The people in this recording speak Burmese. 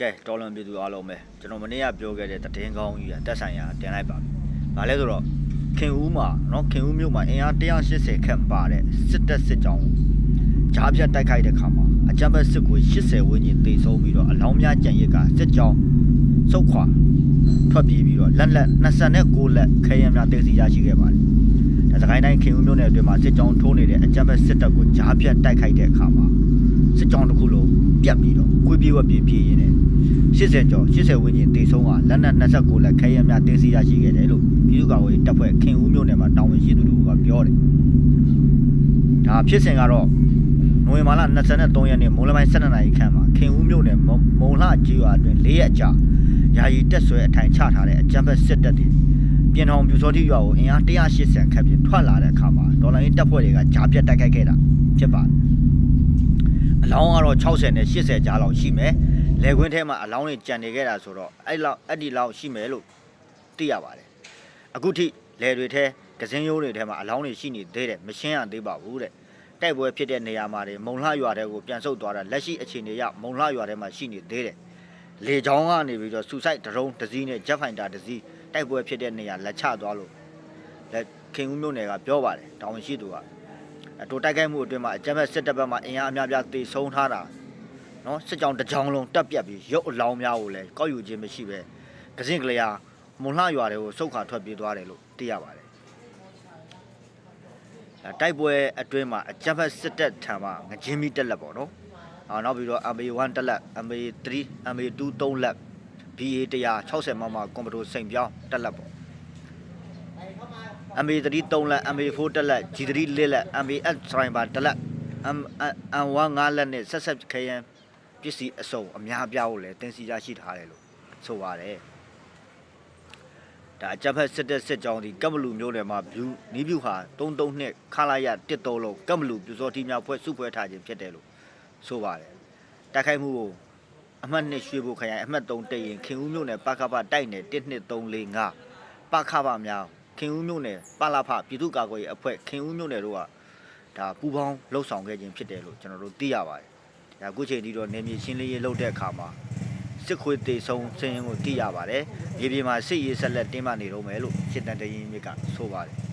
ကဲတော်လွန်ပြည်သူအားလုံးပဲကျွန်တော်မနေ့ကပြောခဲ့တဲ့သတင်းကောင်းကြီးကတက်ဆိုင်ရာတင်လိုက်ပါပြီ။ဘာလဲဆိုတော့ခင်ဦးမှာနော်ခင်ဦးမြို့မှာအင်အား180ခန့်ပါတဲ့စစ်တပ်စစ်ကြောင်းကိုဂျားပြတ်တိုက်ခိုက်တဲ့ခါမှာအကြမ်းဖက်စစ်ကို80ဝန်းကျင်တေဆုံးပြီးတော့အလောင်းများကြံရစ်ကစစ်ကြောင်းစုတ်ခွာထွက်ပြေးပြီးတော့လက်လက်29လက်ခဲယမ်းများတင်စီရရှိခဲ့ပါတယ်။ဒါစကိုင်းတိုင်းခင်ဦးမြို့နယ်အတွင်းမှာစစ်ကြောင်းထိုးနေတဲ့အကြမ်းဖက်စစ်တပ်ကိုဂျားပြတ်တိုက်ခိုက်တဲ့အခါမှာ စစ်ကြောင်းတစ်ခုလုံးပြတ်ပြီးတော့ခွေးပြေးဝက်ပြေးပြေးရင်းနဲ့80ကျော်80ဝန်းကျင်တေဆုံးကလက်နက်29လက်ခဲယမ်းများတင်းစီရရှိခဲ့တယ်လို့ပြည်သူ့ကာကွယ်ရေးတပ်ဖွဲ့ခင်ဦးမြို့နယ်မှာတာဝန်ရှိသူတို့ကပြောတယ်။ဒါဖြစ်စဉ်ကတော့နိုဝင်ဘာလ23ရက်နေ့မိုးလပိုင်း12နာရီခန့်မှာခင်ဦးမြို့နယ်မုံမုံလှကျေးရွာအတွင်း၄ရက်ကြာယာယီတက်ဆွဲအထိုင်ချထားတဲ့အကြမ်းဖက်စစ်တပ်တွေပြင်ထောင်ပြူစောတိရွာကိုအင်အား180ခန့်ဖြင့်ထွက်လာတဲ့အခါမှာဒေါ်လာရင်းတပ်ဖွဲ့တွေကကြားပြတ်တိုက်ခိုက်ခဲ့တာဖြစ်ပါတယ်။အ လောင်းကတော့60နဲ့80ကြားလောက်ရှိမယ်။လေခွင်းထဲမှာအလောင်းတွေကြံနေခဲ့တာဆိုတော့အဲ့လောက်အဲ့ဒီလောက်ရှိမယ်လို့သိရပါတယ်။အခုထိလေတွေထဲကစင်းရိုးတွေထဲမှာအလောင်းတွေရှိနေသေးတယ်မရှင်းရသေးပါဘူးတဲ့။တိုက်ပွဲဖြစ်တဲ့နေရာမှာတွေမုံလှရွာတဲကိုပြန်ဆုတ်သွားတာလက်ရှိအခြေအနေရမုံလှရွာထဲမှာရှိနေသေးတယ်။လေချောင်းကနေပြီးတော့စူဆိုက်ဒရုန်းတစ်စီးနဲ့ဂျက်ဖိုင်တာတစ်စီးတိုက်ပွဲဖြစ်တဲ့နေရာလက်ချသွားလို့လက်ခင်ဦးမြို့နယ်ကပြောပါတယ်တောင်ဝင်ရှိသူက အတူတိုက်ခိုက်မှုအတွင်းမှာအကြမ်းဖက်စစ်တပ်ဘက်မှအင်အားအများပြားတေဆုံးထားတာနော်စစ်ကြောင်းတစ်ကြောင်းလုံးတက်ပြတ်ပြီးရုပ်အလောင်းများကိုလည်းကောက်ယူခြင်းမရှိပဲကစင်ကလေးဟာမွန်လှရွာတွေကိုစုတ်ခါထွက်ပြေးသွားတယ်လို့သိရပါတယ်အဲတိုက်ပွဲအတွင်းမှာအကြမ်းဖက်စစ်တပ်ထံမှငကြင်းမီတက်လက်ပေါ့နော်အာနောက်ပြီးတော့ MA1 တက်လက် MA3 MA2 3လက် BA 160မမကွန်ပျူတာစိန်ပြောင်းတက်လက်ပေါ့ MA3 3လက် MA4 တက်လက် G3 4လက် MAS စရိုင်ဘာတက်လက် M1 5လက်နဲ့ဆက်ဆက်ခရန်ပစ္စည်းအစုံအများအပြားကိုလည်းတင်စီရရှိထားတယ်လို့ဆိုပါတယ်ဒါအကြမ်းဖက်စစ်တပ်စစ်ကြောင်းဒီကပ်မလူမျိုးနယ်မှာဘလူးနီးပြူဟာ332ခလာရ130လုံးကပ်မလူပြူစောတိများဖွဲ့စုဖွဲ့ထားခြင်းဖြစ်တယ်လို့ဆိုပါတယ်တိုက်ခိုက်မှုကိုအမှတ်2ရွှေဘိုခရိုင်အမှတ်3တရင်ခင်ဦးမြို့နယ်ပကပတိုက်နယ်12345ပခပများ ခင်ဦးမြို့နယ်ပလာဖပြည်သူ့ကာကွယ်ရေးအဖွဲ့ခင်ဦးမြို့နယ်တို့ကဒါပူပေါင်းလှုပ်ဆောင်ခဲ့ခြင်းဖြစ်တယ်လို့ကျွန်တော်တို့သိရပါတယ်ဒါအခုချိန်ဒီတော့နေမြေရှင်းလင်းရေးလုပ်တဲ့အခါမှာစစ်ခွေတေဆုံးစင်းရင်ကိုသိရပါတယ်မြေပြင်မှာစစ်ရေးဆက်လက်တင်းမာနေတော့မယ်လို့စစ်တမ်းတရင်မြစ်ကဆိုပါတယ်